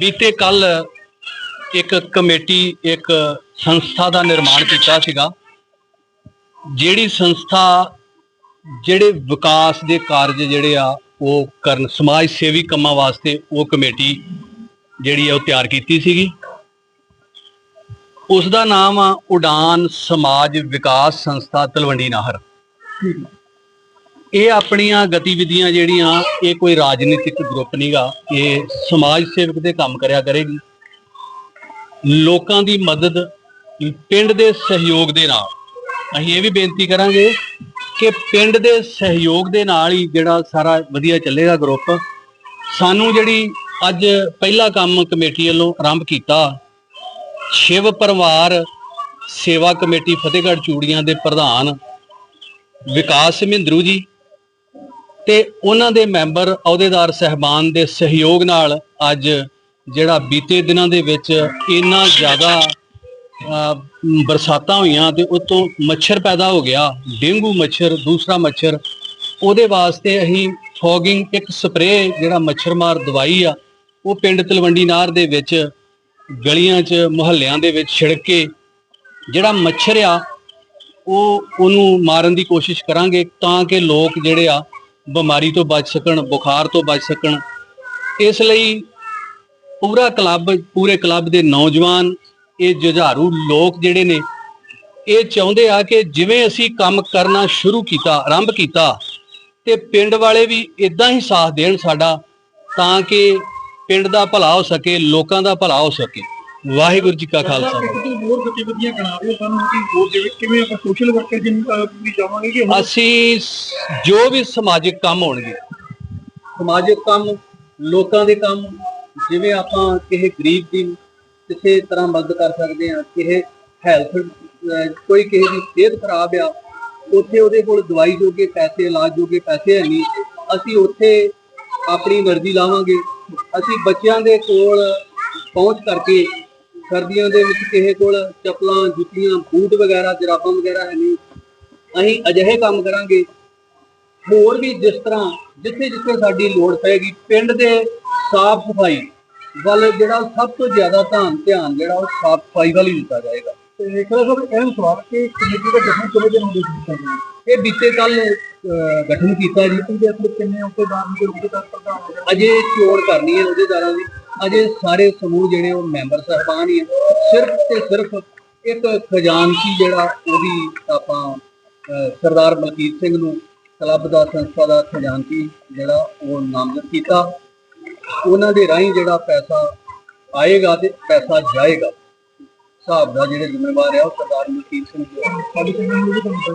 ਬੀਤੇ ਕੱਲ ਇੱਕ ਕਮੇਟੀ, ਇੱਕ ਸੰਸਥਾ ਦਾ ਨਿਰਮਾਣ ਕੀਤਾ ਸੀਗਾ, ਜਿਹੜੀ ਸੰਸਥਾ ਜਿਹੜੇ ਵਿਕਾਸ ਦੇ ਕਾਰਜ ਜਿਹੜੇ ਆ, ਉਹ ਕਰਨ, ਸਮਾਜ ਸੇਵੀ ਕੰਮਾਂ ਵਾਸਤੇ ਉਹ ਕਮੇਟੀ ਜਿਹੜੀ ਆ, ਉਹ ਤਿਆਰ ਕੀਤੀ ਸੀਗੀ। ਉਸ ਦਾ ਨਾਮ ਆ, ਉਡਾਨ ਸਮਾਜ ਵਿਕਾਸ ਸੰਸਥਾ ਤਲਵੰਡੀ ਨਾਹਰ। ਇਹ ਆਪਣੀਆਂ ਗਤੀਵਿਧੀਆਂ ਜਿਹੜੀਆਂ, ਇਹ ਕੋਈ ਰਾਜਨੀਤਿਕ ਗਰੁੱਪ ਨਹੀਂਗਾ ਇਹ ਸਮਾਜ ਸੇਵਕ ਦੇ ਕੰਮ ਕਰਿਆ ਕਰੇਗੀ। ਲੋਕਾਂ ਦੀ ਮਦਦ ਪਿੰਡ ਦੇ ਸਹਿਯੋਗ ਦੇ ਨਾਲ। ਅਸੀਂ ਇਹ ਵੀ ਬੇਨਤੀ ਕਰਾਂਗੇ ਕਿ ਪਿੰਡ ਦੇ ਸਹਿਯੋਗ ਦੇ ਨਾਲ ਹੀ ਜਿਹੜਾ ਸਾਰਾ ਵਧੀਆ ਚੱਲੇਗਾ ਗਰੁੱਪ। ਸਾਨੂੰ ਜਿਹੜੀ ਅੱਜ ਪਹਿਲਾ ਕੰਮ ਕਮੇਟੀ ਵੱਲੋਂ ਆਰੰਭ ਕੀਤਾ, ਸ਼ਿਵ ਪਰਿਵਾਰ ਸੇਵਾ ਕਮੇਟੀ ਫਤਿਹਗੜ੍ਹ ਚੂੜੀਆਂ ਦੇ ਪ੍ਰਧਾਨ ਵਿਕਾਸ ਮਹਿੰਦਰੂ ਜੀ ਤੇ ਉਹਨਾਂ ਦੇ ਮੈਂਬਰ, ਅਹੁਦੇਦਾਰ ਸਹਿਬਾਨ ਦੇ ਸਹਿਯੋਗ ਨਾਲ ਅੱਜ ਜਿਹੜਾ ਬੀਤੇ ਦਿਨਾਂ ਦੇ ਵਿੱਚ ਇੰਨਾ ਜ਼ਿਆਦਾ ਬਰਸਾਤਾਂ ਹੋਈਆਂ ਤੇ ਉਤੋਂ ਮੱਛਰ ਪੈਦਾ ਹੋ ਗਿਆ, ਡੇਂਗੂ ਮੱਛਰ, ਦੂਸਰਾ ਮੱਛਰ, ਉਹਦੇ ਵਾਸਤੇ ਅਸੀਂ ਫੋਗਿੰਗ ਇੱਕ ਸਪਰੇਅ ਜਿਹੜਾ ਮੱਛਰਮਾਰ ਦਵਾਈ ਆ, ਉਹ ਪਿੰਡ ਤਲਵੰਡੀ ਨਾਰ ਦੇ ਵਿੱਚ ਗਲੀਆਂ 'ਚ, ਮੁਹੱਲਿਆਂ ਦੇ ਵਿੱਚ ਛਿੜਕ ਕੇ ਜਿਹੜਾ ਮੱਛਰ ਆ, ਉਹ ਉਹਨੂੰ ਮਾਰਨ ਦੀ ਕੋਸ਼ਿਸ਼ ਕਰਾਂਗੇ ਤਾਂ ਕਿ ਲੋਕ ਜਿਹੜੇ ਆ ਬਿਮਾਰੀ ਤੋਂ ਬਚ ਸਕਣ, ਬੁਖਾਰ ਤੋਂ ਬਚ ਸਕਣ। ਇਸ ਲਈ ਪੂਰਾ ਕਲੱਬ, ਪੂਰੇ ਕਲੱਬ ਦੇ ਨੌਜਵਾਨ, ਇਹ ਜੁਝਾਰੂ ਲੋਕ ਜਿਹੜੇ ਨੇ, ਇਹ ਚਾਹੁੰਦੇ ਆ ਕਿ ਜਿਵੇਂ ਅਸੀਂ ਕੰਮ ਕਰਨਾ ਸ਼ੁਰੂ ਕੀਤਾ, ਆਰੰਭ ਕੀਤਾ, ਤੇ ਪਿੰਡ ਵਾਲੇ ਵੀ ਇਦਾਂ ਹੀ ਸਾਥ ਦੇਣ ਸਾਡਾ, ਤਾਂ ਕਿ ਪਿੰਡ ਦਾ ਭਲਾ ਹੋ ਸਕੇ, ਲੋਕਾਂ ਦਾ ਭਲਾ ਹੋ ਸਕੇ। ਵਾਹਿਗੁਰੂ ਜੀ ਕਾ ਖਾਲਸਾ। ਹੋਰ ਗਤੀਵਿਧੀਆਂ ਬਣਾ ਰਹੇ ਸਾਨੂੰ ਕਿ ਹੋਰ ਜਿਵੇਂ ਕਿਵੇਂ ਆਪਾਂ ਸੋਸ਼ਲ ਵਰਕਰ ਜਿਨ ਵੀ ਜਾਵਾਂਗੇ ਕਿ ਅਸੀਂ ਜੋ ਵੀ ਸਮਾਜਿਕ ਕੰਮ ਹੋਣਗੇ। ਸਮਾਜਿਕ ਕੰਮ ਲੋਕਾਂ ਦੇ ਕੰਮ ਜਿਵੇਂ ਆਪਾਂ ਕਿਸੇ ਗਰੀਬ ਦੀ ਕਿਸੇ ਤਰ੍ਹਾਂ ਮਦਦ ਕਰ ਸਕਦੇ ਹਾਂ ਕਿਸੇ ਹੈਲਥ ਕੋਈ ਕਿਸੇ ਦੀ ਸਿਹਤ ਖਰਾਬ ਆ ਉੱਥੇ ਉਹਦੇ ਕੋਲ ਦਵਾਈ ਜੋਗੇ ਪੈਸੇ ਇਲਾਜ ਜੋਗੇ ਪੈਸੇ ਹੈ ਨਹੀਂ। ਅਸੀਂ ਉੱਥੇ ਆਪਣੀ ਮਰਜ਼ੀ ਲਾਵਾਂਗੇ। ਅਸੀਂ ਬੱਚਿਆਂ ਦੇ ਕੋਲ ਪਹੁੰਚ ਕਰਕੇ ਸਰਦੀਆਂ ਦੇ ਵਿੱਚ ਕਿਸੇ ਕੋਲ ਚੱਪਲਾਂ ਜੁੱਤੀਆਂ ਬੂਟ ਵਗੈਰਾ ਜਰਾਬਾਂ ਵਗੈਰਾ ਹੈ ਨਹੀਂ। ਅਸੀਂ ਅਜਿਹੇ ਕੰਮ ਕਰਾਂਗੇ। ਹੋਰ ਵੀ ਜਿਸ ਤਰ੍ਹਾਂ ਜਿੱਥੇ ਜਿੱਥੇ ਸਾਡੀ ਲੋੜ ਪਏਗੀ ਪਿੰਡ ਦੇ ਸਾਫ਼ ਸਫ਼ਾਈ ਵੱਲ ਜਿਹੜਾ ਸਭ ਤੋਂ ਜ਼ਿਆਦਾ ਧਿਆਨ ਧਿਆਨ ਜਿਹੜਾ ਉਹ ਸਾਫ਼ ਸਫ਼ਾਈ ਵੱਲ ਹੀ ਦਿੱਤਾ ਜਾਏਗਾ। ਤੇ ਖੜਾ ਸਾਹਿਬ ਇਹ ਸਵਾਲ ਕਿ ਕਮੇਟੀ ਦਾ ਗਠਨ ਕਿਵੇਂ ਦਿਨ ਹੁੰਦੇ ਸੀ ਇਹ ਬੀਤੇ ਕੱਲ ਗਠਨ ਕੀਤਾ ਜੀ। ਦੇ ਆਪਣੇ ਕਿੰਨੇ ਅਹੁਦੇਦਾਰ ਨੂੰ ਰੂਪ ਦਾ ਪ੍ਰਧਾਨ? ਅਜੇ ਚੋਣ ਕਰਨੀ ਹੈ ਅਹੁਦੇਦਾਰਾਂ ਦੀ। ਅਜੇ ਸਾਰੇ ਸਮੂਹ ਜਿਹੜੇ ਉਹ ਮੈਂਬਰ ਸਹਿਬਾਨ ਹੀ ਆ। ਸਿਰਫ ਤੇ ਸਿਰਫ ਇੱਕ ਖਜ਼ਾਨਚੀ ਜਿਹੜਾ ਉਹਦੀ ਆਪਾਂ ਸਰਦਾਰ ਮਲਕੀਤ ਸਿੰਘ ਨੂੰ ਕਲੱਬ ਦਾ, ਸੰਸਥਾ ਦਾ ਖਜ਼ਾਨਚੀ ਜਿਹੜਾ ਉਹ ਨਾਮਜ਼ਦ ਕੀਤਾ। ਉਹਨਾਂ ਦੇ ਰਾਹੀਂ ਜਿਹੜਾ ਪੈਸਾ ਆਏਗਾ ਤੇ ਪੈਸਾ ਜਾਏਗਾ। ਹਿਸਾਬ ਦਾ ਜਿਹੜੇ ਜ਼ਿੰਮੇਵਾਰ ਆ ਉਹ ਸਰਦਾਰ ਮਲਕੀਤ ਸਿੰਘ ਜੀ।